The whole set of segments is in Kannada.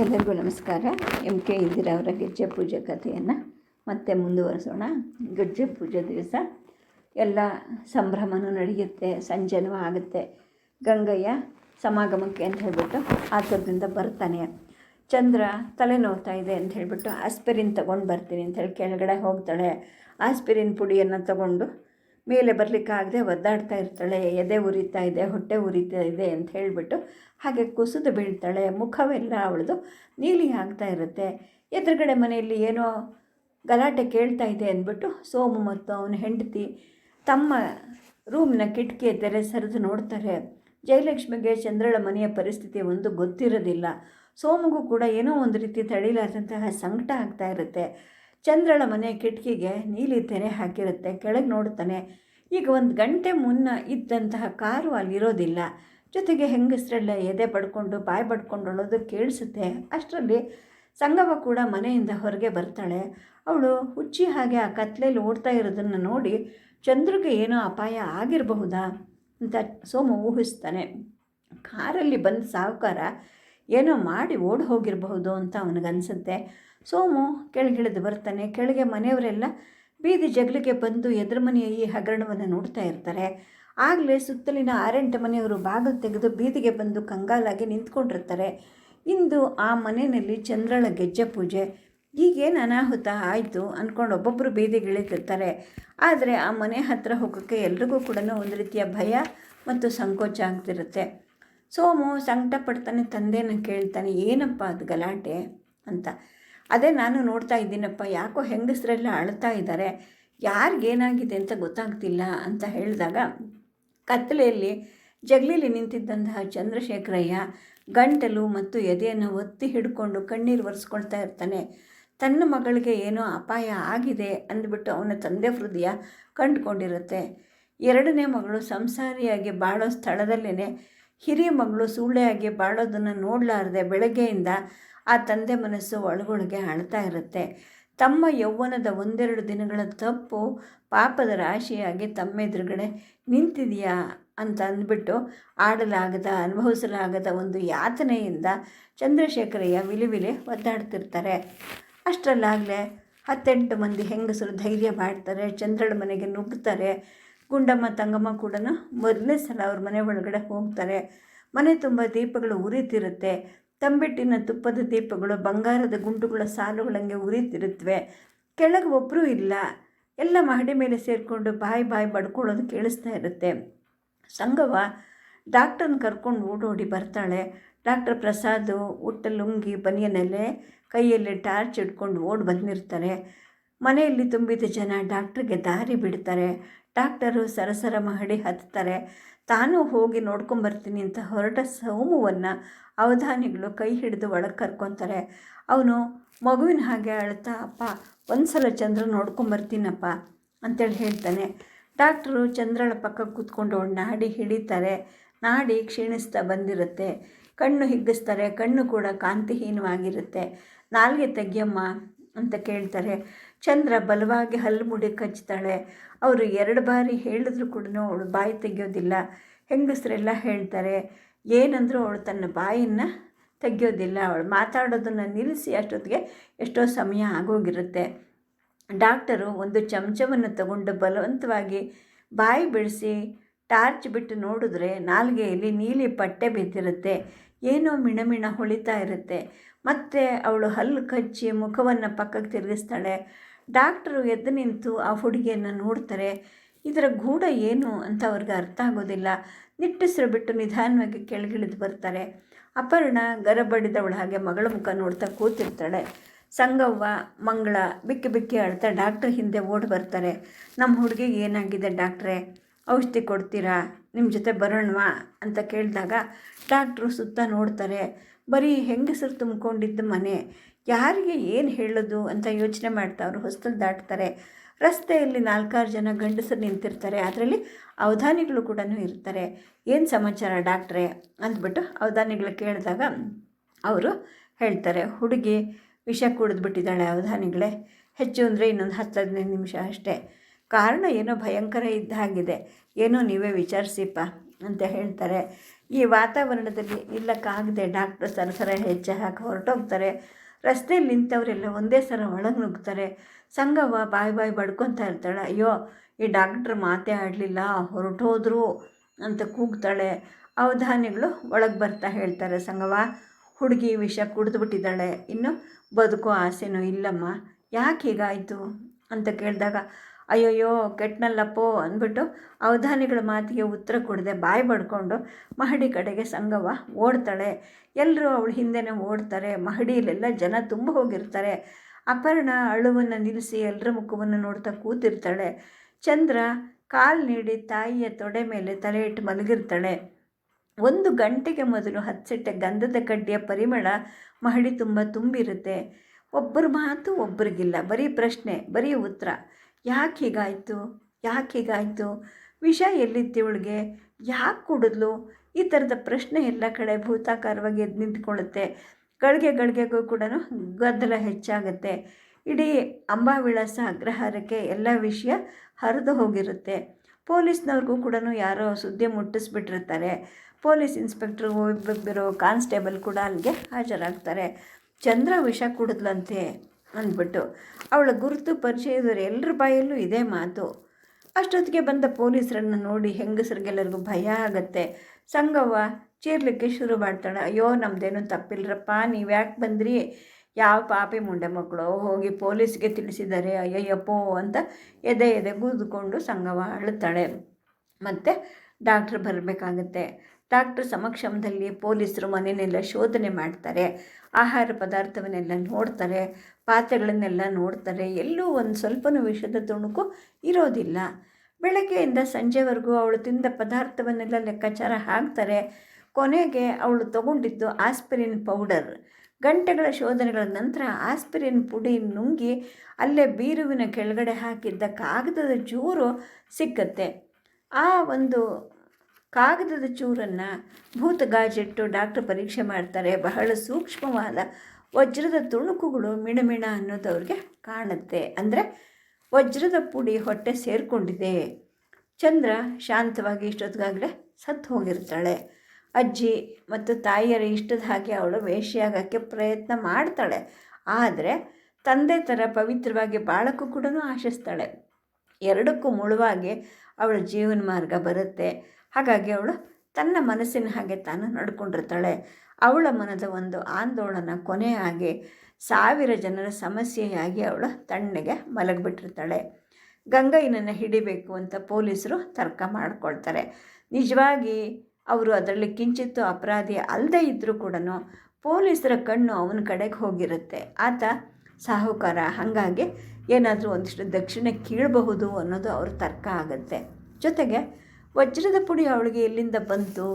ಎಲ್ಲರಿಗೂ ನಮಸ್ಕಾರ. ಎಂ ಕೆ ಇಂದಿರಾ ಅವರ ಗೆಜ್ಜೆ ಪೂಜೆ ಕಥೆಯನ್ನು ಮತ್ತೆ ಮುಂದುವರಿಸೋಣ. ಗೆಜ್ಜೆ ಪೂಜೆ ದಿವಸ ಎಲ್ಲ ಸಂಭ್ರಮನೂ ನಡೆಯುತ್ತೆ, ಸಂಜೆನೂ ಆಗುತ್ತೆ. ಗಂಗಯ್ಯ ಸಮಾಗಮಕ್ಕೆ ಅಂತ ಹೇಳ್ಬಿಟ್ಟು ಆತುರದಿಂದ ಬರ್ತಾನೆ. ಚಂದ್ರ ತಲೆ ನೋವ್ತಾ ಇದೆ ಅಂತ ಹೇಳಿಬಿಟ್ಟು ಆಸ್ಪಿರಿನ್ ತೊಗೊಂಡು ಬರ್ತೀನಿ ಅಂತ ಹೇಳಿ ಕೆಳಗಡೆ ಹೋಗ್ತಾಳೆ. ಆಸ್ಪಿರಿನ್ ಪುಡಿಯನ್ನು ತಗೊಂಡು ಮೇಲೆ ಬರಲಿಕ್ಕಾಗದೆ ಒದ್ದಾಡ್ತಾ ಇರ್ತಾಳೆ, ಎದೆ ಉರಿತಾ ಇದೆ, ಹೊಟ್ಟೆ ಉರಿತಾ ಇದೆ ಅಂತ ಹೇಳಿಬಿಟ್ಟು ಹಾಗೆ ಕುಸಿದು ಬೀಳ್ತಾಳೆ. ಮುಖವೆಲ್ಲ ಅವಳದು ನೀಲಿ ಆಗ್ತಾ ಇರುತ್ತೆ. ಎದುರುಗಡೆ ಮನೆಯಲ್ಲಿ ಏನೋ ಗಲಾಟೆ ಕೇಳ್ತಾ ಇದೆ ಅಂದ್ಬಿಟ್ಟು ಸೋಮು ಮತ್ತು ಅವನ ಹೆಂಡತಿ ತಮ್ಮ ರೂಮ್ನ ಕಿಟಕಿ ತೆರೆ ಸರಿದು ನೋಡ್ತಾರೆ. ಜಯಲಕ್ಷ್ಮಿಗೆ ಚಂದ್ರಳ ಮನೆಯ ಪರಿಸ್ಥಿತಿ ಒಂದು ಗೊತ್ತಿರೋದಿಲ್ಲ. ಸೋಮುಗೂ ಕೂಡ ಏನೋ ಒಂದು ರೀತಿ ತಡಿಲಾರ್ದಂತಹ ಸಂಕಟ ಆಗ್ತಾ ಇರುತ್ತೆ. ಚಂದ್ರಳ ಮನೆ ಕಿಟಕಿಗೆ ನೀಲಿ ತೆರೆ ಹಾಕಿರುತ್ತೆ, ಕೆಳಗೆ ನೋಡ್ತಾನೆ. ಈಗ ಒಂದು ಗಂಟೆ ಮುನ್ನ ಇದ್ದಂತಹ ಕಾರು ಅಲ್ಲಿರೋದಿಲ್ಲ. ಜೊತೆಗೆ ಹೆಂಗಸರೆಲ್ಲ ಎದೆ ಪಡ್ಕೊಂಡು, ಬಾಯಿ ಪಡ್ಕೊಂಡು ಅಳೋದು ಕೇಳಿಸುತ್ತೆ. ಅಷ್ಟರಲ್ಲಿ ಸಂಗಮ ಕೂಡ ಮನೆಯಿಂದ ಹೊರಗೆ ಬರ್ತಾಳೆ. ಅವಳು ಹುಚ್ಚಿ ಹಾಗೆ ಆ ಕತ್ಲೆಯಲ್ಲಿ ಓಡ್ತಾ ಇರೋದನ್ನು ನೋಡಿ ಚಂದ್ರಗೆ ಏನೋ ಅಪಾಯ ಆಗಿರಬಹುದಾ ಅಂತ ಸೋಮ ಊಹಿಸ್ತಾನೆ. ಕಾರಲ್ಲಿ ಬಂದ ಸಾಹುಕಾರ ಏನೋ ಮಾಡಿ ಓಡಿ ಹೋಗಿರಬಹುದು ಅಂತ ಅವನಿಗನ್ಸುತ್ತೆ. ಸೋಮು ಕೆಳಗಿಳಿದು ಬರ್ತಾನೆ. ಕೆಳಗೆ ಮನೆಯವರೆಲ್ಲ ಬೀದಿ ಜಗಲಿಗೆ ಬಂದು ಎದುರು ಮನೆಯ ಈ ಹಗರಣವನ್ನು ನೋಡ್ತಾ ಇರ್ತಾರೆ. ಆಗಲೇ ಸುತ್ತಲಿನ ಆರೆಂಟು ಮನೆಯವರು ಬಾಗಿಲು ತೆಗೆದು ಬೀದಿಗೆ ಬಂದು ಕಂಗಾಲಾಗಿ ನಿಂತ್ಕೊಂಡಿರ್ತಾರೆ. ಇಂದು ಆ ಮನೆಯಲ್ಲಿ ಚಂದ್ರಳ ಗೆಜ್ಜೆ ಪೂಜೆ. ಈಗೇನು ಅನಾಹುತ ಆಯಿತು ಅಂದ್ಕೊಂಡು ಒಬ್ಬೊಬ್ಬರು ಬೀದಿಗೆ ಇಳಿತಿರ್ತಾರೆ ಆದರೆ ಆ ಮನೆ ಹತ್ತಿರ ಹೋಗೋಕ್ಕೆ ಎಲ್ರಿಗೂ ಕೂಡ ಒಂದು ರೀತಿಯ ಭಯ ಮತ್ತು ಸಂಕೋಚ ಆಗ್ತಿರುತ್ತೆ. ಸೋಮು ಸಂಕಟ ಪಡ್ತಾನೆ ತಂದೆನ ಕೇಳ್ತಾನೆ, ಏನಪ್ಪ ಅದು ಗಲಾಟೆ? ಅಂತ. ಅದೇ ನಾನು ನೋಡ್ತಾ ಇದ್ದೀನಪ್ಪ, ಯಾಕೋ ಹೆಂಗಸರೆಲ್ಲ ಅಳ್ತಾ ಇದ್ದಾರೆ ಯಾರಿಗೇನಾಗಿದೆ ಅಂತ ಗೊತ್ತಾಗ್ತಿಲ್ಲ ಅಂತ ಹೇಳಿದಾಗ ಕತ್ತಲೆಯಲ್ಲಿ ಜಗಲಿಲಿ ನಿಂತಿದ್ದಂತಹ ಚಂದ್ರಶೇಖರಯ್ಯ ಗಂಟಲು ಮತ್ತು ಎದೆಯನ್ನು ಒತ್ತಿ ಹಿಡ್ಕೊಂಡು ಕಣ್ಣೀರು ಒರೆಸ್ಕೊಳ್ತಾ ಇರ್ತಾನೆ. ತನ್ನ ಮಗಳಿಗೆ ಏನೋ ಅಪಾಯ ಆಗಿದೆ ಅಂದ್ಬಿಟ್ಟು ಅವನ ತಂದೆ ಹೃದಯ ಕಂಡುಕೊಂಡಿರುತ್ತೆ. ಎರಡನೇ ಮಗಳು ಸಂಸಾರಿಯಾಗಿ ಬಾಳೋ ಸ್ಥಳದಲ್ಲೇ ಹಿರಿಯ ಮಗಳು ಸೂಳೆಯಾಗಿ ಬಾಳೋದನ್ನು ನೋಡಲಾರದೆ ಬೆಳಗ್ಗೆಯಿಂದ ಆ ತಂದೆ ಮನಸ್ಸು ಒಳಗೊಳಗೆ ಅಳ್ತಾ ಇರುತ್ತೆ. ತಮ್ಮ ಯೌವನದ ಒಂದೆರಡು ದಿನಗಳ ತಪ್ಪು ಪಾಪದ ರಾಶಿಯಾಗಿ ತಮ್ಮ ಎದುರುಗಡೆ ನಿಂತಿದೆಯಾ ಅಂತ ಅಂದ್ಬಿಟ್ಟು ಆಡಲಾಗದ, ಅನುಭವಿಸಲಾಗದ ಒಂದು ಯಾತನೆಯಿಂದ ಚಂದ್ರಶೇಖರಯ್ಯ ವಿಲಿವಿಲಿ ಒದ್ದಾಡ್ತಿರ್ತಾರೆ. ಅಷ್ಟರಲ್ಲಾಗಲೇ ಹತ್ತೆಂಟು ಮಂದಿ ಹೆಂಗಸರು ಧೈರ್ಯ ಮಾಡ್ತಾರೆ ಚಂದ್ರಳ ಮನೆಗೆ ನುಗ್ಗುತ್ತಾರೆ ಗುಂಡಮ್ಮ ತಂಗಮ್ಮ ಕೂಡ ಮೊದಲನೇ ಸಲ ಅವ್ರ ಮನೆ ಒಳಗಡೆ ಹೋಗ್ತಾರೆ. ಮನೆ ತುಂಬ ದೀಪಗಳು ಉರಿತಿರುತ್ತೆ. ತಂಬಿಟ್ಟಿನ ತುಪ್ಪದ ದೀಪಗಳು ಬಂಗಾರದ ಗುಂಡುಗಳ ಸಾಲುಗಳಂಗೆ ಉರಿತಿರುತ್ತವೆ ಕೆಳಗೆ ಒಬ್ಬರೂ ಇಲ್ಲ. ಎಲ್ಲ ಮಹಡಿ ಮೇಲೆ ಸೇರಿಕೊಂಡು ಬಾಯಿ ಬಾಯಿ ಬಡ್ಕೊಳ್ಳೋದು ಕೇಳಿಸ್ತಾ ಇರುತ್ತೆ. ಸಂಗವ ಡಾಕ್ಟರ್ನ ಕರ್ಕೊಂಡು ಓಡೋಡಿ ಬರ್ತಾಳೆ. ಡಾಕ್ಟರ್ ಪ್ರಸಾದ್ ಉಟ್ಟ ಲುಂಗಿ ಬನಿಯನಲ್ಲೇ ಕೈಯಲ್ಲಿ ಟಾರ್ಚ್ ಇಟ್ಕೊಂಡು ಓಡಿ ಬಂದಿರ್ತಾರೆ. ಮನೆಯಲ್ಲಿ ತುಂಬಿದ ಜನ ಡಾಕ್ಟ್ರಿಗೆ ದಾರಿ ಬಿಡ್ತಾರೆ. ಡಾಕ್ಟರು ಸರಸರ ಮಹಡಿ ಹತ್ತಾರೆ ತಾನು ಹೋಗಿ ನೋಡ್ಕೊಂಬರ್ತೀನಿ ಅಂತ ಹೊರಟ ಸೋಮುವನ್ನು ಅವಧಾನಿಗಳು ಕೈ ಹಿಡಿದು ಒಳಗೆ ಕರ್ಕೊತಾರೆ. ಅವನು ಮಗುವಿನ ಹಾಗೆ ಅಳ್ತಾ ಅಪ್ಪ ಒಂದು ಸಲ ಚಂದ್ರ ನೋಡ್ಕೊಂಬರ್ತೀನಪ್ಪ ಅಂತೇಳಿ ಹೇಳ್ತಾನೆ. ಡಾಕ್ಟರು ಚಂದ್ರಳ ಪಕ್ಕ ಕೂತ್ಕೊಂಡು ನಾಡಿ ಹಿಡಿತಾರೆ. ನಾಡಿ ಕ್ಷೀಣಿಸ್ತಾ ಬಂದಿರುತ್ತೆ. ಕಣ್ಣು ಹಿಗ್ಗಿಸ್ತಾರೆ. ಕಣ್ಣು ಕೂಡ ಕಾಂತಿಹೀನವಾಗಿರುತ್ತೆ. ನಾಲ್ಗೆ ತೆಗಿಯಮ್ಮ ಅಂತ ಕೇಳ್ತಾರೆ. ಚಂದ್ರ ಬಲವಾಗಿ ಹಲ್ಲು ಮುಡಿ ಕಚ್ತಾಳೆ ಅವರು ಎರಡು ಬಾರಿ ಹೇಳಿದ್ರು ಕೂಡ ಅವಳು ಬಾಯಿ ತೆಗೆಯೋದಿಲ್ಲ. ಹೆಂಗಸರೆಲ್ಲ ಹೇಳ್ತಾರೆ, ಏನಂದರೂ ಅವಳು ತನ್ನ ಬಾಯಿಯನ್ನು ತೆಗೆಯೋದಿಲ್ಲ. ಅವಳು ಮಾತಾಡೋದನ್ನು ನಿಲ್ಲಿಸಿ, ಅಷ್ಟೊತ್ತಿಗೆ ಎಷ್ಟೋ ಸಮಯ ಆಗೋಗಿರುತ್ತೆ. ಡಾಕ್ಟರು ಒಂದು ಚಮಚವನ್ನು ತಗೊಂಡು ಬಲವಂತವಾಗಿ ಬಾಯಿ ಬಿಡಿಸಿ, ಟಾರ್ಚ್ ಬಿಟ್ಟು ನೋಡಿದ್ರೆ ನಾಲ್ಗೆಯಲ್ಲಿ ನೀಲಿ ಪಟ್ಟೆ ಬಿದ್ದಿರುತ್ತೆ. ಏನೋ ಮಿಣಮಿಣ ಹೊಳಿತಾ ಇರುತ್ತೆ. ಮತ್ತು ಅವಳು ಹಲ್ಲು ಕಚ್ಚಿ ಮುಖವನ್ನು ಪಕ್ಕಕ್ಕೆ ತಿರುಗಿಸ್ತಾಳೆ. ಡಾಕ್ಟರು ಎದ್ದು ನಿಂತು ಆ ಹುಡುಗಿಯನ್ನು ನೋಡ್ತಾರೆ, ಇದರ ಗೂಢ ಏನು ಅಂತ ಅವ್ರಿಗೆ ಅರ್ಥ ಆಗೋದಿಲ್ಲ. ನಿಟ್ಟುಸಿರು ಬಿಟ್ಟು ನಿಧಾನವಾಗಿ ಕೆಳಗಿಳಿದು ಬರ್ತಾರೆ. ಅಪರ್ಣ ಗರಬಡಿದವಳ ಹಾಗೆ ಮಗಳ ಮುಖ ನೋಡ್ತಾ ಕೂತಿರ್ತಾಳೆ. ಸಂಗವ್ವ, ಮಂಗಳ ಬಿಕ್ಕಿ ಬಿಕ್ಕಿ ಆಡ್ತಾ ಡಾಕ್ಟ್ರ್ ಹಿಂದೆ ಓಡಿ ಬರ್ತಾರೆ. ನಮ್ಮ ಹುಡುಗಿಗೆ ಏನಾಗಿದೆ ಡಾಕ್ಟ್ರೇ? ಔಷಧಿ ಕೊಡ್ತೀರಾ? ನಿಮ್ಮ ಜೊತೆ ಬರೋಣವಾ? ಅಂತ ಕೇಳಿದಾಗ ಡಾಕ್ಟ್ರು ಸುತ್ತ ನೋಡ್ತಾರೆ. ಬರೀ ಹೆಂಗಸರು ತುಂಬಿಕೊಂಡಿದ್ದ ಮನೆ. ಯಾರಿಗೆ ಏನು ಹೇಳೋದು ಅಂತ ಯೋಚನೆ ಮಾಡ್ತಾ ಅವರು ಹೊಸ್ತಲು ದಾಟ್ತಾರೆ. ರಸ್ತೆಯಲ್ಲಿ ನಾಲ್ಕಾರು ಜನ ಗಂಡಸರು ನಿಂತಿರ್ತಾರೆ. ಅದರಲ್ಲಿ ಅವಧಾನಿಗಳು ಕೂಡ ಇರ್ತಾರೆ. ಏನು ಸಮಾಚಾರ ಡಾಕ್ಟ್ರೆ? ಅಂದ್ಬಿಟ್ಟು ಅವಧಾನಿಗಳು ಕೇಳಿದಾಗ ಅವರು ಹೇಳ್ತಾರೆ, ಹುಡುಗಿ, ವಿಷ ಕುಡಿದ್ಬಿಟ್ಟಿದ್ದಾಳೆ ಅವಧಾನಿಗಳೇ. ಹೆಚ್ಚು ಅಂದರೆ ಇನ್ನೊಂದು ಹತ್ತು ಹದಿನೈದು ನಿಮಿಷ ಅಷ್ಟೇ. ಕಾರಣ ಏನೋ ಭಯಂಕರ ಇದ್ದ ಹಾಗಿದೆ. ಏನೋ ನೀವೇ ವಿಚಾರಿಸಿಪ್ಪ ಅಂತ ಹೇಳ್ತಾರೆ. ಈ ವಾತಾವರಣದಲ್ಲಿ ಇಲ್ಲಕ್ಕಾಗದೆ ಡಾಕ್ಟರ್ ಸರಸರ ಹೆಜ್ಜೆ ಹಾಕಿ ಹೊರಟೋಗ್ತಾರೆ. ರಸ್ತೆಯಲ್ಲಿ ನಿಂತವರೆಲ್ಲ ಒಂದೇ ಸಲ ಒಳಗೆ ನುಗ್ತಾರೆ. ಸಂಗವ್ವ ಬಾಯಿ ಬಾಯಿ ಬಡ್ಕೊತಾ ಇರ್ತಾಳೆ. ಅಯ್ಯೋ, ಈ ಡಾಕ್ಟ್ರ್ ಮಾತೇ ಆಡಲಿಲ್ಲ, ಹೊರಟೋದ್ರು ಅಂತ ಕೂಗ್ತಾಳೆ. ಅವಧಾನಿಗಳು ಒಳಗೆ ಬರ್ತಾ ಹೇಳ್ತಾರೆ ಸಂಗವ್ವ. ಹುಡುಗಿ ವಿಷ ಕುಡಿದ್ಬಿಟ್ಟಿದ್ದಾಳೆ. ಇನ್ನು ಬದುಕೋ ಆಸೆನೂ ಇಲ್ಲಮ್ಮ. ಯಾಕೆ ಹೀಗಾಯಿತು? ಅಂತ ಕೇಳಿದಾಗ ಅಯ್ಯೋಯ್ಯೋ ಕೆಟ್ಟನಲ್ಲಪ್ಪೋ ಅಂದ್ಬಿಟ್ಟು ಅವಧಾನಿಗಳ ಮಾತಿಗೆ ಉತ್ತರ ಕೊಡದೆ ಬಾಯಿ ಬಡ್ಕೊಂಡು ಮಹಡಿ ಕಡೆಗೆ ಸಂಗವ್ವ ಓಡ್ತಾಳೆ. ಎಲ್ಲರೂ ಅವಳು ಹಿಂದೆನೇ ಓಡ್ತಾರೆ. ಮಹಡಿಯಲ್ಲೆಲ್ಲ ಜನ ತುಂಬ ಹೋಗಿರ್ತಾರೆ. ಅಪರ್ಣ ಅಳುವನ್ನು ನಿಲ್ಲಿಸಿ ಎಲ್ಲರ ಮುಖವನ್ನು ನೋಡ್ತಾ ಕೂತಿರ್ತಾಳೆ. ಚಂದ್ರ ಕಾಲು ನೀಡಿ ತಾಯಿಯ ತೊಡೆ ಮೇಲೆ ತಲೆ ಇಟ್ಟು ಮಲಗಿರ್ತಾಳೆ. ಒಂದು ಗಂಟೆಗೆ ಮೊದಲು ಹಚ್ಚಿಟ್ಟೆ ಗಂಧದ ಕಡ್ಡಿಯ ಪರಿಮಳ ಮಹಡಿ ತುಂಬ ತುಂಬಿರುತ್ತೆ. ಒಬ್ಬರ ಮಾತು ಒಬ್ಬರಿಗಿಲ್ಲ ಬರೀ ಪ್ರಶ್ನೆ, ಬರೀ ಉತ್ತರ. ಯಾಕೆ ಹೀಗಾಯಿತು ಯಾಕೆ ಹೀಗಾಯಿತು ವಿಷ ಎಲ್ಲಿತ್ತು ಇವಳಿಗೆ ಯಾಕೆ ಕುಡಿದ್ಲು? ಈ ಥರದ ಪ್ರಶ್ನೆ ಎಲ್ಲ ಕಡೆ ಭೂತಾಕಾರವಾಗಿ ಎದ್ದು ನಿಂತ್ಕೊಳ್ಳುತ್ತೆ. ಗಳಿಗೆ ಗಳಿಗೆಗೂ ಕೂಡ ಗದ್ದಲ ಹೆಚ್ಚಾಗುತ್ತೆ. ಇಡೀ ಅಂಬಾವಿಳಾಸ ಅಗ್ರಹಾರಕ್ಕೆ ಎಲ್ಲ ವಿಷಯ ಹರಿದು ಹೋಗಿರುತ್ತೆ. ಪೊಲೀಸ್ನವ್ರಿಗೂ ಕೂಡ ಯಾರೋ ಸುದ್ದಿ ಮುಟ್ಟಿಸ್ಬಿಟ್ಟಿರ್ತಾರೆ. ಪೊಲೀಸ್ ಇನ್ಸ್ಪೆಕ್ಟ್ರ್ ಒಬ್ಬೊಬ್ಬರು ಕಾನ್ಸ್ಟೇಬಲ್ ಕೂಡ ಅಲ್ಲಿಗೆ ಹಾಜರಾಗ್ತಾರೆ. ಚಂದ್ರ ವಿಷ ಕುಡಿದ್ಲಂತೆ. ಅಂದ್ಬಿಟ್ಟು ಅವಳ ಗುರುತು ಪರಿಚಯದವರು ಎಲ್ಲರ ಬಾಯಲ್ಲೂ ಇದೇ ಮಾತು. ಅಷ್ಟೊತ್ತಿಗೆ ಬಂದ ಪೊಲೀಸರನ್ನು ನೋಡಿ ಹೆಂಗಸರಿಗೆಲ್ಲರಿಗೂ ಭಯ ಆಗತ್ತೆ. ಸಂಗವ್ವ, ಚೀರ್ಲಿಕ್ಕೆ ಶುರು ಮಾಡ್ತಾಳೆ. ಅಯ್ಯೋ, ನಮ್ದೇನು ತಪ್ಪಿಲ್ರಪ್ಪ ನೀವು ಯಾಕೆ ಬಂದ್ರಿ? ಯಾವ ಪಾಪಿ ಮುಂಡೆ ಮಕ್ಕಳು? ಹೋಗಿ ಪೊಲೀಸ್ಗೆ ತಿಳಿಸಿದ್ದಾರೆ ಅಯ್ಯಯ್ಯಪ್ಪೋ ಅಂತ ಎದೆ ಎದೆ ಗೂದುಕೊಂಡು ಸಂಗವ್ವ ಅಳುತ್ತಾಳೆ. ಮತ್ತು ಡಾಕ್ಟ್ರ್ ಬರಬೇಕಾಗತ್ತೆ. ಡಾಕ್ಟ್ರ್ ಸಮಕ್ಷಮದಲ್ಲಿ ಪೊಲೀಸರು ಮನೆಯನ್ನೆಲ್ಲ ಶೋಧನೆ ಮಾಡ್ತಾರೆ. ಆಹಾರ ಪದಾರ್ಥವನ್ನೆಲ್ಲ ನೋಡ್ತಾರೆ, ಪಾತ್ರೆಗಳನ್ನೆಲ್ಲ ನೋಡ್ತಾರೆ. ಎಲ್ಲೂ ಒಂದು ಸ್ವಲ್ಪನೂ ವಿಷದ ತುಣುಕು ಇರೋದಿಲ್ಲ. ಬೆಳಗ್ಗೆಯಿಂದ ಸಂಜೆವರೆಗೂ ಅವಳು ತಿಂದ ಪದಾರ್ಥವನ್ನೆಲ್ಲ ಲೆಕ್ಕಾಚಾರ ಹಾಕ್ತಾರೆ. ಕೊನೆಗೆ ಅವಳು ತಗೊಂಡಿದ್ದು ಆಸ್ಪಿರಿನ್ ಪೌಡರ್. ಗಂಟೆಗಳ ಶೋಧನೆಗಳ ನಂತರ ಆಸ್ಪಿರಿನ್ ಪುಡಿ ನುಂಗಿ ಅಲ್ಲೇ ಬೀರುವಿನ ಕೆಳಗಡೆ ಹಾಕಿದ್ದ ಕಾಗದದ ಜೂರು ಸಿಕ್ಕತ್ತೆ. ಆ ಒಂದು ಕಾಗದದ ಚೂರನ್ನು ಭೂತ ಗಾಜೆಟ್ಟು ಡಾಕ್ಟ್ರ್ ಪರೀಕ್ಷೆ ಮಾಡ್ತಾರೆ. ಬಹಳ ಸೂಕ್ಷ್ಮವಾದ ವಜ್ರದ ತುಣುಕುಗಳು ಮಿಣಮಿಣ ಅನ್ನೋದು ಅವ್ರಿಗೆ ಕಾಣುತ್ತೆ. ಅಂದರೆ ವಜ್ರದ ಪುಡಿ ಹೊಟ್ಟೆ ಸೇರಿಕೊಂಡಿದೆ. ಚಂದ್ರ ಶಾಂತವಾಗಿ ಇಷ್ಟೊತ್ತಿಗಾಗಲೇ ಸತ್ತು ಹೋಗಿರ್ತಾಳೆ. ಅಜ್ಜಿ ಮತ್ತು ತಾಯಿಯರ ಇಷ್ಟದ ಹಾಗೆ ಅವಳು ವೇಷಿಯಾಗೋಕ್ಕೆ ಪ್ರಯತ್ನ ಮಾಡ್ತಾಳೆ. ಆದರೆ ತಂದೆ ಥರ ಪವಿತ್ರವಾಗಿ ಬಾಳಕ್ಕೂ ಕೂಡ ಆಶಿಸ್ತಾಳೆ. ಎರಡಕ್ಕೂ ಮುಳುವಾಗಿ ಅವಳ ಜೀವನ ಮಾರ್ಗ ಬರುತ್ತೆ. ಹಾಗಾಗಿ ಅವಳು ತನ್ನ ಮನಸ್ಸಿನ ಹಾಗೆ ತಾನು ನಡ್ಕೊಂಡಿರ್ತಾಳೆ. ಅವಳ ಮನದ ಒಂದು ಆಂದೋಲನ ಕೊನೆಯಾಗಿ ಸಾವಿರ ಜನರ ಸಮಸ್ಯೆಯಾಗಿ ಅವಳು ತಣ್ಣಗೆ ಮಲಗಿಬಿಟ್ಟಿರ್ತಾಳೆ. ಗಂಗಯ್ಯನನ್ನು ಹಿಡಿಬೇಕು ಅಂತ ಪೊಲೀಸರು ತರ್ಕ ಮಾಡ್ಕೊಳ್ತಾರೆ. ನಿಜವಾಗಿ ಅವರು ಅದರಲ್ಲಿ ಕಿಂಚಿತ್ತು ಅಪರಾಧಿ ಅಲ್ಲದೆ ಇದ್ದರೂ ಕೂಡ ಪೊಲೀಸರ ಕಣ್ಣು ಅವನ ಕಡೆಗೆ ಹೋಗಿರುತ್ತೆ. ಆತ ಸಾಹುಕಾರ, ಹಾಗಾಗಿ ಏನಾದರೂ ಒಂದಿಷ್ಟು ದಕ್ಷಿಣ ಕೀಳಬಹುದು ಅನ್ನೋದು ಅವ್ರ ತರ್ಕ ಆಗುತ್ತೆ. ಜೊತೆಗೆ ವಜ್ರದ ಪುಡಿ ಅವಳಿಗೆ ಎಲ್ಲಿಂದ ಬಂತು?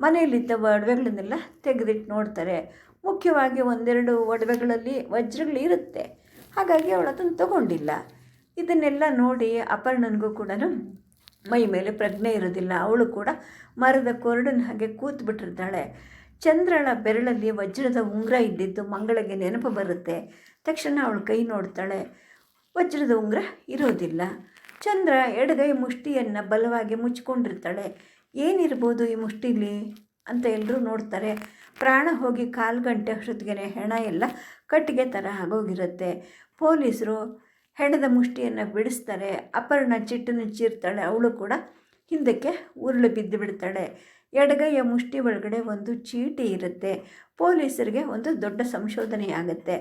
ಮನೆಯಲ್ಲಿದ್ದ ಒಡವೆಗಳನ್ನೆಲ್ಲ ತೆಗೆದಿಟ್ಟು ನೋಡ್ತಾರೆ. ಮುಖ್ಯವಾಗಿ ಒಂದೆರಡು ಒಡವೆಗಳಲ್ಲಿ ವಜ್ರಗಳಿರುತ್ತೆ ಹಾಗಾಗಿ ಅವಳು ಅದನ್ನು ತಗೊಂಡಿಲ್ಲ. ಇದನ್ನೆಲ್ಲ ನೋಡಿ ಅಪರ್ಣನಿಗೂ ಕೂಡ ಮೈ ಮೇಲೆ ಪ್ರಜ್ಞೆ ಇರೋದಿಲ್ಲ ಅವಳು ಕೂಡ ಮರದ ಕೊರಡನ ಹಾಗೆ ಕೂತು ಬಿಟ್ಟಿರ್ತಾಳೆ ಚಂದ್ರಳ ಬೆರಳಲ್ಲಿ ವಜ್ರದ ಉಂಗುರ ಇದ್ದಿದ್ದು ಮಂಗಳಿಗೆ ನೆನಪು ಬರುತ್ತೆ. ತಕ್ಷಣ ಅವಳು ಕೈ ನೋಡ್ತಾಳೆ. ವಜ್ರದ ಉಂಗುರ ಇರೋದಿಲ್ಲ. ಚಂದ್ರ ಎಡಗೈ ಮುಷ್ಟಿಯನ್ನು ಬಲವಾಗಿ ಮುಚ್ಚಿಕೊಂಡಿರ್ತಾಳೆ ಏನಿರ್ಬೋದು ಈ ಮುಷ್ಟಿಲಿ ಅಂತ ಎಲ್ಲರೂ ನೋಡ್ತಾರೆ. ಪ್ರಾಣ ಹೋಗಿ ಕಾಲು ಗಂಟೆ ಅಷ್ಟೊತ್ತಿಗೆ ಹೆಣ ಎಲ್ಲ ಕಟ್ಟಿಗೆ ಥರ ಆಗೋಗಿರುತ್ತೆ. ಪೊಲೀಸರು ಹೆಣದ ಮುಷ್ಟಿಯನ್ನು ಬಿಡಿಸ್ತಾರೆ. ಅಪರ್ಣ ಚಿಟ್ಟನ್ನು ಚೀರ್ತಾಳೆ. ಅವಳು ಕೂಡ ಹಿಂದಕ್ಕೆ ಉರುಳು ಬಿದ್ದು ಬಿಡ್ತಾಳೆ. ಎಡಗೈಯ ಮುಷ್ಟಿ ಒಳಗಡೆ ಒಂದು ಚೀಟಿ ಇರುತ್ತೆ. ಪೊಲೀಸರಿಗೆ ಒಂದು ದೊಡ್ಡ ಸಂಶೋಧನೆ ಆಗುತ್ತೆ.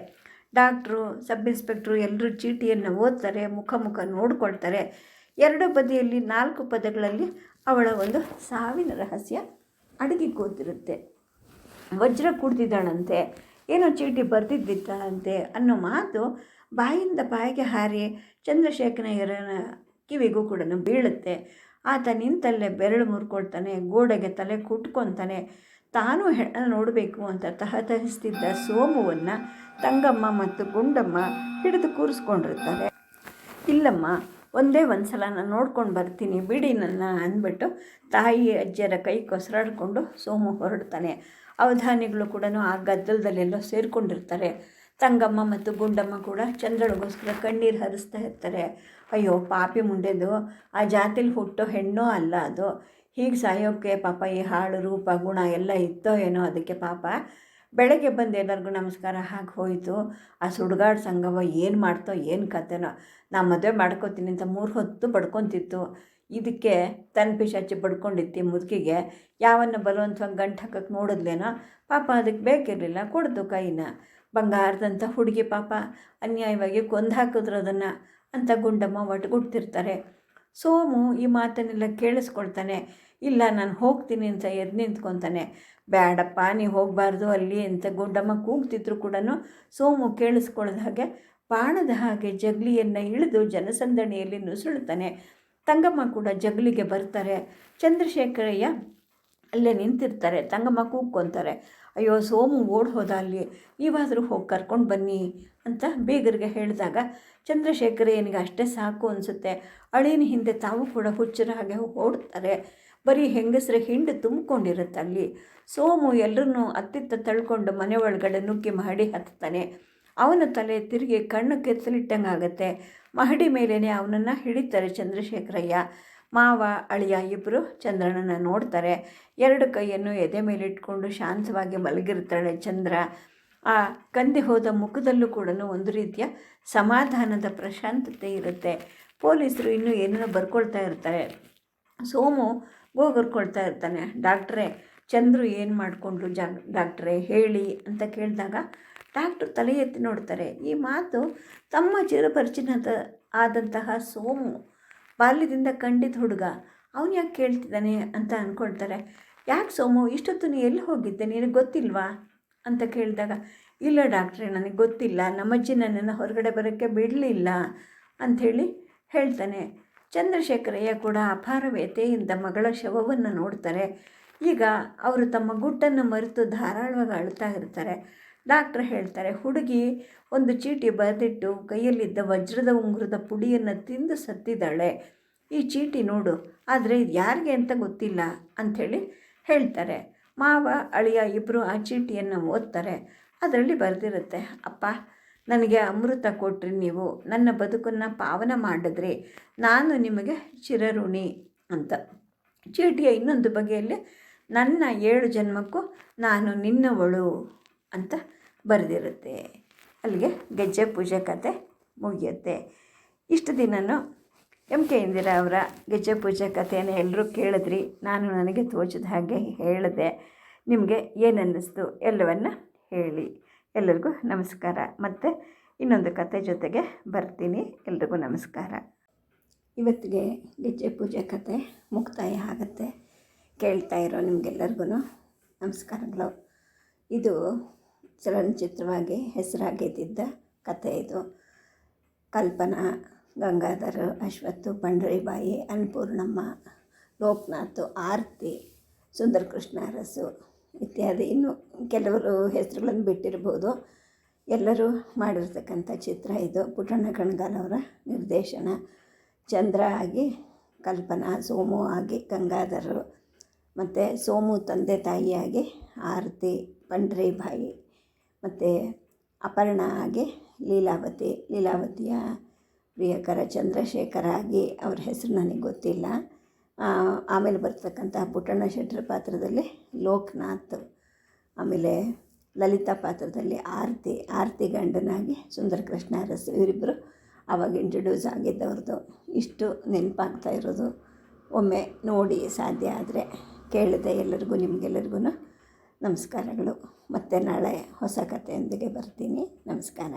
ಡಾಕ್ಟ್ರು, ಸಬ್ ಇನ್ಸ್ಪೆಕ್ಟ್ರು ಎಲ್ಲರೂ ಚೀಟಿಯನ್ನು ಓದ್ತಾರೆ, ಮುಖ ಮುಖ ನೋಡ್ಕೊಳ್ತಾರೆ. ಎರಡು ಬದಿಯಲ್ಲಿ ನಾಲ್ಕು ಪದಗಳಲ್ಲಿ ಅವಳ ಒಂದು ಸಾವಿನ ರಹಸ್ಯ ಅಡುಗೆ ಕೂತಿರುತ್ತೆ. ವಜ್ರ ಕುಡ್ದಿದ್ದಾಳಂತೆ, ಏನೋ ಚೀಟಿ ಬರೆದಿದ್ದಿದ್ದಾಳಂತೆ ಅನ್ನೋ ಮಾತು ಬಾಯಿಂದ ಬಾಯಿಗೆ ಹಾರಿ ಚಂದ್ರಶೇಖರಯ್ಯರನ ಕಿವಿಗೂ ಕೂಡ ಬೀಳುತ್ತೆ. ಆತ ನಿಂತಲ್ಲೇ ಬೆರಳು ಮುರ್ಕೊಳ್ತಾನೆ, ಗೋಡೆಗೆ ತಲೆ ಕುಟ್ಕೊತಾನೆ ತಾನೂ ಹೆಣ್ಣ ನೋಡಬೇಕು ಅಂತ ತಹತಹಿಸ್ತಿದ್ದ ಸೋಮುವನ್ನು ತಂಗಮ್ಮ ಮತ್ತು ಗುಂಡಮ್ಮ ಹಿಡಿದು ಕೂರಿಸ್ಕೊಂಡಿರ್ತಾರೆ. ಇಲ್ಲಮ್ಮ, ಒಂದೇ ಒಂದು ಸಲ ನಾನು ನೋಡ್ಕೊಂಡು ಬರ್ತೀನಿ ಬಿಡಿ ನನ್ನ ಅಂದ್ಬಿಟ್ಟು ತಾಯಿ, ಅಜ್ಜಿಯರ ಕೈ ಕೊಸರಾಡಿಕೊಂಡು ಸೋಮು ಹೊರಡ್ತಾನೆ. ಅವಧಾನಿಗಳು ಕೂಡ ಆ ಗದ್ದಲದಲ್ಲೆಲ್ಲೋ ಸೇರಿಕೊಂಡಿರ್ತಾರೆ. ತಂಗಮ್ಮ ಮತ್ತು ಗುಂಡಮ್ಮ ಕೂಡ ಚಂದ್ರಳಿಗೋಸ್ಕರ ಕಣ್ಣೀರು ಹರಿಸ್ತಾ ಇರ್ತಾರೆ. ಅಯ್ಯೋ, ಪಾಪಿ ಮುಂಡೆದು, ಆ ಜಾತಿಲಿ ಹುಟ್ಟೋ ಹೆಣ್ಣೋ ಅಲ್ಲ ಅದು. ಹೀಗೆ ಸಾಯೋಕ್ಕೆ ಪಾಪ ಈ ಹಾಳು, ರೂಪ, ಗುಣ ಎಲ್ಲ ಇತ್ತೋ ಏನೋ ಅದಕ್ಕೆ ಪಾಪ. ಬೆಳಗ್ಗೆ ಬಂದು ಎಲ್ಲರಿಗೂ ನಮಸ್ಕಾರ. ಹಾಕಿ ಹೋಯಿತು. ಆ ಸುಡ್ಗಾಡು ಸಂಗವ ಏನು ಮಾಡ್ತೋ ಏನು ಕತೆನೋ. ನಾ ಮದುವೆ ಮಾಡ್ಕೋತೀನಿ ಅಂತ ಮೂರು ಹೊತ್ತು ಬಡ್ಕೊತಿತ್ತು. ಇದಕ್ಕೆ ತನ್ನ ಪಿಶಾಚಿ ಬಡ್ಕೊಂಡಿತ್ತು ಮುದುಕಿಗೆ. ಯಾವನ್ನ ಬಲವಂತವಾಗಿ ಗಂಟು ಹಾಕಕ್ಕೆ ನೋಡಿದ್ಲೇನೋ? ಪಾಪ ಅದಕ್ಕೆ ಬೇಕಿರಲಿಲ್ಲ. ಕೊಡ್ತು ಕೈನ. ಬಂಗಾರದಂಥ ಹುಡುಗಿ ಪಾಪ ಅನ್ಯಾಯವಾಗಿ ಕೊಂದು ಹಾಕಿದ್ರು ಅದನ್ನು ಅಂತ ಗುಂಡಮ್ಮ ಒಟ್ಟುಗುಡ್ತಿರ್ತಾರೆ ಸೋಮು ಈ ಮಾತನ್ನೆಲ್ಲ ಕೇಳಿಸ್ಕೊಳ್ತಾನೆ, ಇಲ್ಲ, ನಾನು ಹೋಗ್ತೀನಿ ಅಂತ ಎದ್ದು ನಿಂತ್ಕೊತಾನೆ. ಬೇಡಪ್ಪ ನೀವು ಹೋಗಬಾರ್ದು ಅಲ್ಲಿ ಅಂತ ಗುಡ್ಡಮ್ಮ ಕೂಗ್ತಿದ್ರು ಕೂಡ ಸೋಮು ಕೇಳಿಸ್ಕೊಳ್ಳೋದ ಹಾಗೆ ಬಾಣದ ಹಾಗೆ ಜಗಲಿಯನ್ನು ಇಳಿದು ಜನಸಂದಣಿಯಲ್ಲಿ ನುಸುಳ್ತಾನೆ ತಂಗಮ್ಮ ಕೂಡ ಜಗಲಿಗೆ ಬರ್ತಾರೆ. ಚಂದ್ರಶೇಖರಯ್ಯ ಅಲ್ಲೇ ನಿಂತಿರ್ತಾರೆ. ತಂಗಮ್ಮ ಕೂಗ್ಕೊತಾರೆ. ಅಯ್ಯೋ ಸೋಮು ಓಡ್ ಹೋದ ಅಲ್ಲಿ, ನೀವಾದರೂ ಹೋಗಿ ಕರ್ಕೊಂಡು ಬನ್ನಿ ಅಂತ ಬೀಗರಿಗೆ ಹೇಳಿದಾಗ ಚಂದ್ರಶೇಖರಯ್ಯನಿಗೆ ಅಷ್ಟೇ ಸಾಕು ಅನಿಸುತ್ತೆ. ಅಳಿನ ಹಿಂದೆ ತಾವು ಕೂಡ ಹುಚ್ಚರ ಹಾಗೆ ಓಡ್ತಾರೆ. ಬರೀ ಹೆಂಗಸರ ಹಿಂಡು ತುಂಬಿಕೊಂಡಿರುತ್ತೆ ಅಲ್ಲಿ. ಸೋಮು ಎಲ್ಲರನ್ನೂ ಅತ್ತಿತ್ತ ತಳ್ಕೊಂಡು ಮನೆ ಒಳಗಡೆ ನುಗ್ಗಿ ಮಹಡಿ ಹತ್ತಾನೆ. ಅವನ ತಲೆ ತಿರುಗಿ ಕಣ್ಣು ಕೆತ್ತಲಿಟ್ಟಂಗೆ ಆಗುತ್ತೆ ಮಹಡಿ ಮೇಲೇ ಅವನನ್ನು ಹಿಡಿತಾರೆ ಚಂದ್ರಶೇಖರಯ್ಯ. ಮಾವ ಅಳಿಯ ಇಬ್ಬರು ಚಂದ್ರನನ್ನು ನೋಡ್ತಾರೆ. ಎರಡು ಕೈಯನ್ನು ಎದೆ ಮೇಲಿಟ್ಕೊಂಡು ಶಾಂತವಾಗಿ ಮಲಗಿರ್ತಾಳೆ ಚಂದ್ರ. ಆ ಕಂದಿ ಹೋದ ಮುಖದಲ್ಲೂ ಕೂಡ ಒಂದು ರೀತಿಯ ಸಮಾಧಾನದ ಪ್ರಶಾಂತತೆ ಇರುತ್ತೆ. ಪೊಲೀಸರು ಇನ್ನೂ ಏನೋ ಬರ್ಕೊಳ್ತಾ ಇರ್ತಾರೆ. ಸೋಮು ಗೋಗರ್ಕೊಳ್ತಾ ಇರ್ತಾನೆ. ಡಾಕ್ಟ್ರೇ, ಚಂದ್ರು ಏನು ಮಾಡಿಕೊಂಡ್ರು ಜಾ, ಡಾಕ್ಟ್ರೇ, ಹೇಳಿ ಅಂತ ಕೇಳಿದಾಗ ಡಾಕ್ಟ್ರು ತಲೆ ಎತ್ತಿ ನೋಡ್ತಾರೆ. ಈ ಮಾತು ತಮ್ಮ ಚಿರಪರಿಚಿತ ಆದಂತಹ ಸೋಮು ಬಾಲ್ಯದಿಂದ ಕಂಡಿದ್ದ ಹುಡುಗ. ಅವನು ಯಾಕೆ ಕೇಳ್ತಿದ್ದಾನೆ ಅಂತ ಅಂದ್ಕೊಳ್ತಾರೆ ಯಾಕೆ ಸೋಮು, ಇಷ್ಟೊತ್ತು ನೀ ಎಲ್ಲಿ ಹೋಗಿದ್ದೆ? ನಿನಗೆ ಗೊತ್ತಿಲ್ವಾ? ಅಂತ ಕೇಳಿದಾಗ, ಇಲ್ಲ ಡಾಕ್ಟ್ರೆ, ನನಗೆ ಗೊತ್ತಿಲ್ಲ. ನಮ್ಮಜ್ಜಿ ನನ್ನನ್ನು ಹೊರಗಡೆ ಬರೋಕ್ಕೆ ಬಿಡಲಿಲ್ಲ. ಅಂಥೇಳಿ ಹೇಳ್ತಾನೆ. ಚಂದ್ರಶೇಖರಯ್ಯ ಕೂಡ ಅಪಾರ ಮಗಳ ಶವವನ್ನು ನೋಡ್ತಾರೆ. ಈಗ ಅವರು ತಮ್ಮ ಗುಟ್ಟನ್ನು ಮರೆತು ಧಾರಾಳವಾಗಿ ಅಳ್ತಾ ಇರ್ತಾರೆ. ಡಾಕ್ಟ್ರ್ ಹೇಳ್ತಾರೆ, ಹುಡುಗಿ ಒಂದು ಚೀಟಿ ಬರೆದಿಟ್ಟು ಕೈಯಲ್ಲಿದ್ದ ವಜ್ರದ ಉಂಗುರದ ಪುಡಿಯನ್ನು ತಿಂದು ಸತ್ತಿದ್ದಾಳೆ. ಈ ಚೀಟಿ ನೋಡು, ಆದರೆ ಇದು ಯಾರಿಗೆ ಅಂತ ಗೊತ್ತಿಲ್ಲ ಅಂಥೇಳಿ ಹೇಳ್ತಾರೆ. ಮಾವ, ಅಳಿಯ ಇಬ್ಬರು ಆ ಚೀಟಿಯನ್ನು ಓದ್ತಾರೆ. ಅದರಲ್ಲಿ ಬರೆದಿರುತ್ತೆ, ಅಪ್ಪ, ನನಗೆ ಅಮೃತ ಕೊಟ್ರಿ ನೀವು, ನನ್ನ ಬದುಕನ್ನು ಪಾವನ ಮಾಡಿದ್ರಿ, ನಾನು ನಿಮಗೆ ಚಿರಋಣಿ ಅಂತ. ಚೀಟಿಯ ಇನ್ನೊಂದು ಬಗೆಯಲ್ಲಿ, ನನ್ನ ಏಳು ಜನ್ಮಕ್ಕೂ ನಾನು ನಿನ್ನವಳು ಅಂತ ಬರೆದಿರುತ್ತೆ. ಅಲ್ಲಿಗೆ ಗೆಜ್ಜೆ ಪೂಜೆ ಕತೆ ಮುಗಿಯುತ್ತೆ. ಇಷ್ಟು ದಿನನೂ ಎಂ ಕೆ ಇಂದಿರಾ ಅವರ ಗೆಜ್ಜೆ ಪೂಜೆ ಕಥೆಯನ್ನು ಎಲ್ಲರೂ ಕೇಳಿದ್ರಿ. ನಾನು ನನಗೆ ತೋಚಿದ ಹಾಗೆ ಹೇಳಿದೆ. ನಿಮಗೆ ಏನನ್ನಿಸ್ತು ಎಲ್ಲವನ್ನು ಹೇಳಿ. ಎಲ್ಲರಿಗೂ ನಮಸ್ಕಾರ. ಮತ್ತು ಇನ್ನೊಂದು ಕತೆ ಜೊತೆಗೆ ಬರ್ತೀನಿ. ಎಲ್ರಿಗೂ ನಮಸ್ಕಾರ. ಇವತ್ತಿಗೆ ಗೆಜ್ಜೆ ಪೂಜೆ ಕತೆ ಮುಕ್ತಾಯ ಆಗುತ್ತೆ. ಕೇಳ್ತಾ ಇರೋ ನಿಮಗೆಲ್ಲರಿಗೂ ನಮಸ್ಕಾರಗಳು. ಇದು ಚಲನಚಿತ್ರವಾಗಿ ಹೆಸರಾಗಿದ್ದ ಕತೆ ಇದು. ಕಲ್ಪನಾ, ಗಂಗಾಧರ್, ಅಶ್ವಥ್ ಪಂಡರಿಬಾಯಿ ಅನ್ನಪೂರ್ಣಮ್ಮ, ಲೋಕನಾಥ್, ಆರತಿ ಸುಂದರ ಕೃಷ್ಣ ಅರಸು ಇತ್ಯಾದಿ. ಇನ್ನು ಕೆಲವರು ಹೆಸರುಗಳನ್ನು ಬಿಟ್ಟಿರ್ಬೋದು. ಎಲ್ಲರೂ ಮಾಡಿರ್ತಕ್ಕಂಥ ಚಿತ್ರ ಇದು. ಪುಟ್ಟಣ್ಣ ಕಣ್ಗಾಲ್ ಅವರ ನಿರ್ದೇಶನ. ಚಂದ್ರ ಆಗಿ, ಕಲ್ಪನಾ, ಸೋಮು ಆಗಿ, ಗಂಗಾಧರ್ ಮತ್ತು ಸೋಮು ತಂದೆ ತಾಯಿಯಾಗಿ ಆರತಿ ಪಂಡ್ರಿಬಾಯಿ ಮತ್ತು ಅಪರ್ಣ ಆಗಿ ಲೀಲಾವತಿ, ಲೀಲಾವತಿಯ ಪ್ರಿಯಕರ ಚಂದ್ರಶೇಖರ ಆಗಿ ಅವ್ರ ಹೆಸರು ನನಗೆ ಗೊತ್ತಿಲ್ಲ. ಆಮೇಲೆ ಬರ್ತಕ್ಕಂಥ ಪುಟ್ಟಣ್ಣ ಶೆಟ್ಟರ ಪಾತ್ರದಲ್ಲಿ ಲೋಕನಾಥ್, ಆಮೇಲೆ ಲಲಿತಾ ಪಾತ್ರದಲ್ಲಿ ಆರತಿ ಆರತಿ ಗಂಡನಾಗಿ ಸುಂದರ ಕೃಷ್ಣ ಅರಸ್ ಇವರಿಬ್ಬರು ಆವಾಗ ಇಂಟ್ರೊಡ್ಯೂಸ್ ಆಗಿದ್ದವ್ರದ್ದು. ಇಷ್ಟು ನೆನಪಾಗ್ತಾ ಇರೋದು. ಒಮ್ಮೆ ನೋಡಿ ಸಾಧ್ಯ ಆದರೆ ಕೇಳಿದೆ ಎಲ್ಲರಿಗೂ, ನಿಮಗೆಲ್ಲರಿಗೂ ನಮಸ್ಕಾರಗಳು. ಮತ್ತು ನಾಳೆ ಹೊಸ ಕಥೆಯೊಂದಿಗೆ ಬರ್ತೀನಿ. ನಮಸ್ಕಾರ.